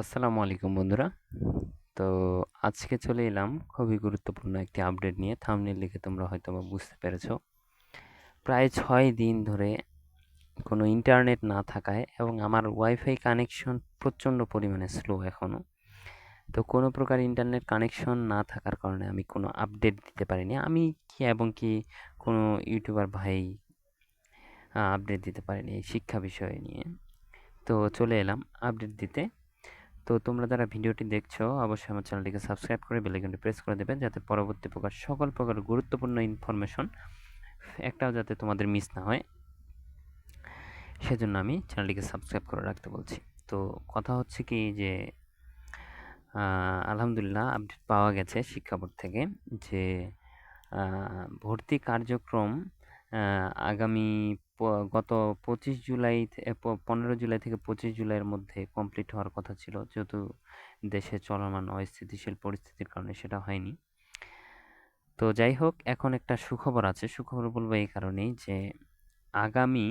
আসসালামু আলাইকুম বন্ধুরা। তো আজকে চলে এলাম খুবই গুরুত্বপূর্ণ একটি আপডেট নিয়ে। থামনেল লিখে তোমরা হয়তো বুঝতে পেরেছ। প্রায় ছয় দিন ধরে কোনো ইন্টারনেট না থাকায় এবং আমার ওয়াইফাই কানেকশন প্রচণ্ড পরিমাণে স্লো এখনও তো কোনো প্রকার ইন্টারনেট কানেকশন না থাকার কারণে আমি কোনো আপডেট দিতে পারিনি। আমি কি এবং কি কোনো ইউটিউবার ভাই আপডেট দিতে পারিনি এই শিক্ষা বিষয় নিয়ে। তো চলে এলাম আপডেট দিতে। তো তোমরা যারা ভিডিওটি দেখছ, অবশ্যই আমার চ্যানেলটিকে সাবস্ক্রাইব করে বেলাইকনটি প্রেস করে দেবে যাতে পরবর্তী প্রকার সকল প্রকার গুরুত্বপূর্ণ ইনফরমেশন একটাও যাতে তোমাদের মিস না হয়। সেজন্য আমি চ্যানেলটিকে সাবস্ক্রাইব করে রাখতে বলছি। তো কথা হচ্ছে কি যে আলহামদুলিল্লাহ আপডেট পাওয়া গেছে শিক্ষা বোর্ড থেকে যে ভর্তি কার্যক্রম আগামী গত পঁচিশ জুলাই পনেরো জুলাই থেকে পঁচিশ জুলাইয়ের মধ্যে কমপ্লিট হওয়ার কথা ছিল। যেহেতু দেশে চলমান অস্থিতিশীল পরিস্থিতির কারণে সেটা হয়নি। তো যাই হোক, এখন একটা সুখবর আছে। সুখবর বলব এই কারণেই যে আগামী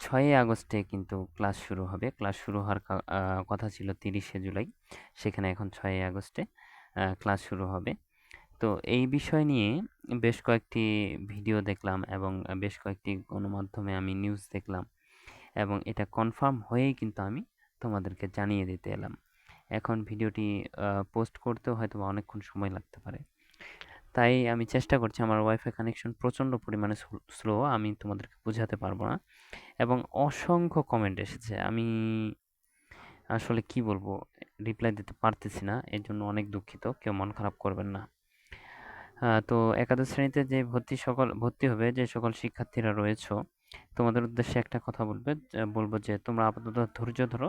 ছয়ই আগস্টে কিন্তু ক্লাস শুরু হবে। ক্লাস শুরু হওয়ার কথা ছিল তিরিশে জুলাই। সেখানে এখন ছয়ই আগস্টে ক্লাস শুরু হবে। তো এই বিষয় নিয়ে বেশ কয়েকটি ভিডিও দেখলাম এবং বেশ কয়েকটি গণমাধ্যমে আমি নিউজ দেখলাম এবং এটা কনফার্ম হয়েই কিন্তু আমি তোমাদেরকে জানিয়ে দিতে এলাম। এখন ভিডিওটি পোস্ট করতেও হয়তো বা অনেকক্ষণ সময় লাগতে পারে। তাই আমি চেষ্টা করছি আমার ওয়াইফাই কানেকশন প্রচণ্ড পরিমাণে স্লো আমি তোমাদেরকে বোঝাতে পারব না এবং অসংখ্য কমেন্ট এসেছে। আমি আসলে কি বলব রিপ্লাই দিতে পারতেছি না, এর জন্য অনেক দুঃখিত, কেউ মন খারাপ করবেন না। তো একাদশ শ্রেণীতে যে ভর্তি সকল, ভর্তি হবে যে সকল শিক্ষার্থীরা রয়েছ, তোমাদের উদ্দেশ্যে একটা কথা বলবে বলব যে তোমরা আপাতত ধৈর্য ধরো,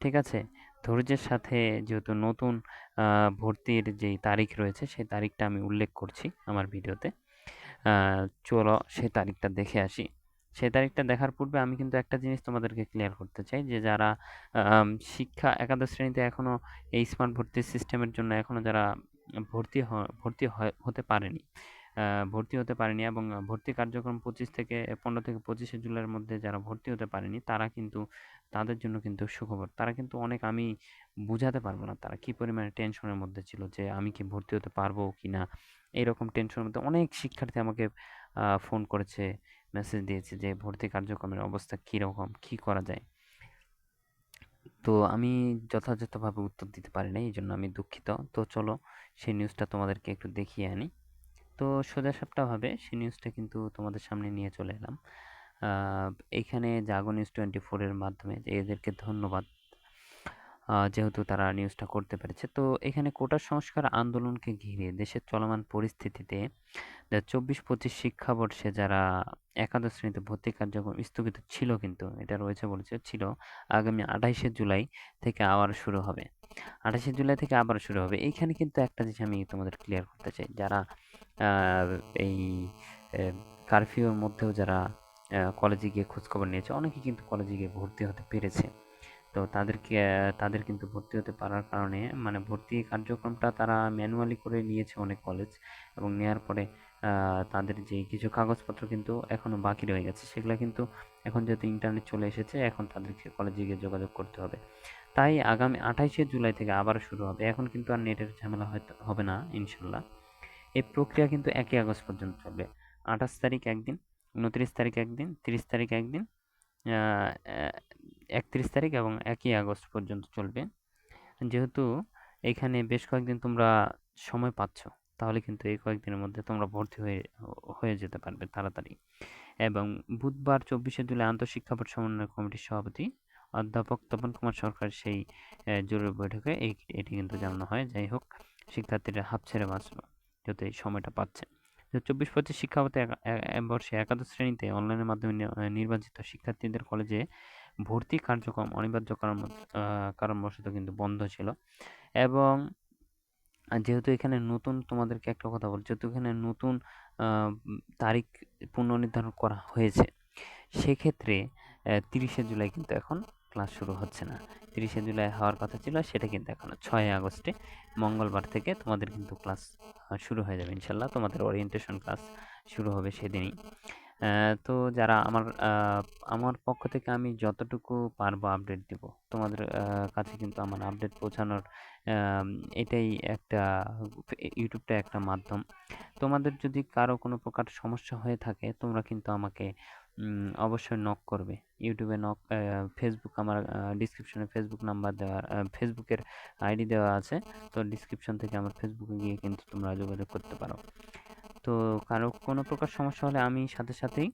ঠিক আছে? ধৈর্যের সাথে যেহেতু নতুন ভর্তির যেই তারিখ রয়েছে, সেই তারিখটা আমি উল্লেখ করছি আমার ভিডিওতে। চলো সেই তারিখটা দেখে আসি। সেই তারিখটা দেখার পূর্বে আমি কিন্তু একটা জিনিস তোমাদেরকে ক্লিয়ার করতে চাই যে যারা শিক্ষা একাদশ শ্রেণীতে এখনও এই স্মার্ট ভর্তির সিস্টেমের জন্য এখনও যারা ভর্তি ভর্তি হতে পারেনি। ভর্তি হতে পারেনি এবং ভর্তি কার্যক্রম পঁচিশ থেকে পনেরো থেকে পঁচিশে জুলাইয়ের মধ্যে যারা ভর্তি হতে পারেনি, তারা কিন্তু, তাদের জন্য কিন্তু সুখবর। তারা কিন্তু অনেক আমি বুঝাতে পারব না তারা কী পরিমাণে টেনশনের মধ্যে ছিল যে আমি কি ভর্তি হতে পারব কি না। এইরকম টেনশনের মধ্যে অনেক শিক্ষার্থী আমাকে ফোন করেছে মেসেজ দিয়েছে যে ভর্তি কার্যক্রমের অবস্থা কীরকম, কী করা যায়। তো আমি যথাযথভাবে উত্তর দিতে পারি না এই জন্য আমি দুঃখিত। তো চলো, সেই নিউজটা তোমাদেরকে একটু দেখিয়ে আনি। তো সোজা সাপটাভাবে সেই নিউজটা কিন্তু তোমাদের সামনে নিয়ে চলে এলাম। এখানে জাগো নিউজ টোয়েন্টি ফোরের মাধ্যমে এদেরকে ধন্যবাদ যেহেতু তারা নিউজটা করতে পেরেছে। তো এখানে কোটা সংস্কার আন্দোলনকে ঘিরে দেশের চলমান পরিস্থিতিতে চব্বিশ পঁচিশ শিক্ষাবর্ষে যারা একাদশ শ্রেণীতে ভর্তি কার্যক্রম স্থগিত ছিল কিন্তু, এটা রয়েছে বলেছে, ছিল আগামী আঠাইশে জুলাই থেকে আবার শুরু হবে। আঠাশে জুলাই থেকে আবার শুরু হবে। এইখানে কিন্তু একটা জিনিস আমি তোমাদের ক্লিয়ার করতে চাই। যারা এই কারফিউর মধ্যেও যারা কলেজে গিয়ে খোঁজখবর নিয়েছে অনেকে কিন্তু কলেজে গিয়ে ভর্তি হতে পেরেছে। তো তাদেরকে, তাদের কিন্তু ভর্তি হতে পারার কারণে মানে ভর্তি কার্যক্রমটা তারা ম্যানুয়ালি করে নিয়েছে অনেক কলেজ এবং নেওয়ার পরে তাদের যে কিছু কাগজপত্র কিন্তু এখনও বাকি রয়ে গেছে, সেগুলো কিন্তু এখন যেহেতু ইন্টারনেট চলে এসেছে, এখন তাদেরকে কলেজে গিয়ে যোগাযোগ করতে হবে। তাই আগামী আঠাইশে জুলাই থেকে আবার শুরু হবে, এখন কিন্তু আর নেটের ঝামেলা হয়তো, হবে না, ইনশাল্লাহ। এই প্রক্রিয়া কিন্তু একই আগস্ট পর্যন্ত চলবে, আঠাশ তারিখ একদিন, উনত্রিশ তারিখ একদিন, তিরিশ তারিখ একদিন একত্রিশ তারিখ এবং একই আগস্ট পর্যন্ত চলবে। যেহেতু এখানে বেশ কয়েকদিন তোমরা সময় পাচ্ছ, তাহলে কিন্তু এই কয়েকদিনের মধ্যে তোমরা ভর্তি হয়ে হয়ে যেতে পারবে তাড়াতাড়ি। এবং বুধবার চব্বিশে জুলাই আন্তঃশিক্ষা বোর্ড সমন্বয় কমিটির সভাপতি অধ্যাপক তপন কুমার সরকার সেই জরুরি বৈঠকে এই, এটি কিন্তু জানানো হয়। যাই হোক, শিক্ষার্থীরা হাফ ছেড়ে বাঁচলো যেহেতু এই সময়টা পাচ্ছে। চব্বিশ পঁচিশ শিক্ষাবর্ষে বর্ষে একাদশ শ্রেণীতে অনলাইনের মাধ্যমে নির্বাচিত শিক্ষার্থীদের কলেজে ভর্তি কার্যক্রম অনিবার্য কারণ কারণবশত কিন্তু বন্ধ ছিল। এবং যেহেতু এখানে নতুন তোমাদেরকে একটা কথা বল, যেহেতু এখানে নতুন তারিখ পুনর্নির্ধারণ করা হয়েছে, সেক্ষেত্রে তিরিশে জুলাই কিন্তু এখন ক্লাস শুরু হচ্ছে না। তিরিশে জুলাই হওয়ার কথা ছিল, সেটা কিন্তু এখন ছয় আগস্টে, মঙ্গলবার থেকে তোমাদের কিন্তু ক্লাস শুরু হয়ে যাবে ইনশাল্লাহ। তোমাদের ওরিয়েন্টেশন ক্লাস শুরু হবে সেদিনই। তো যারা আমার আমার পক্ষ থেকে আমি যতটুকু পারব আপডেট দিব। তোমাদের কাছে কিন্তু আমার আপডেট পৌঁছানোর এটাই একটা, ইউটিউবটা একটা মাধ্যম। তোমাদের যদি কারও কোনো প্রকার সমস্যা হয়ে থাকে, তোমরা কিন্তু আমাকে অবশ্যই নক করবে। ইউটিউবে নক ফেসবুক আমার ডিসক্রিপশনে ফেসবুক নাম্বার দেওয়া ফেসবুকের আইডি দেওয়া আছে। তো ডিসক্রিপশন থেকে আমার ফেসবুকে গিয়ে কিন্তু তোমরা যোগাযোগ করতে পারো। তো কারও কোনো প্রকার সমস্যা হলে আমি সাথে সাথেই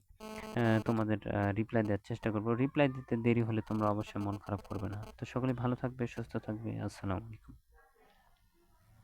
তোমাদের রিপ্লাই দেওয়ার চেষ্টা করব। রিপ্লাই দিতে দেরি হলে তোমরা অবশ্যই মন খারাপ করবে না। তো সকলে ভালো থাকবে, সুস্থ থাকবে। আসসালামু আলাইকুম।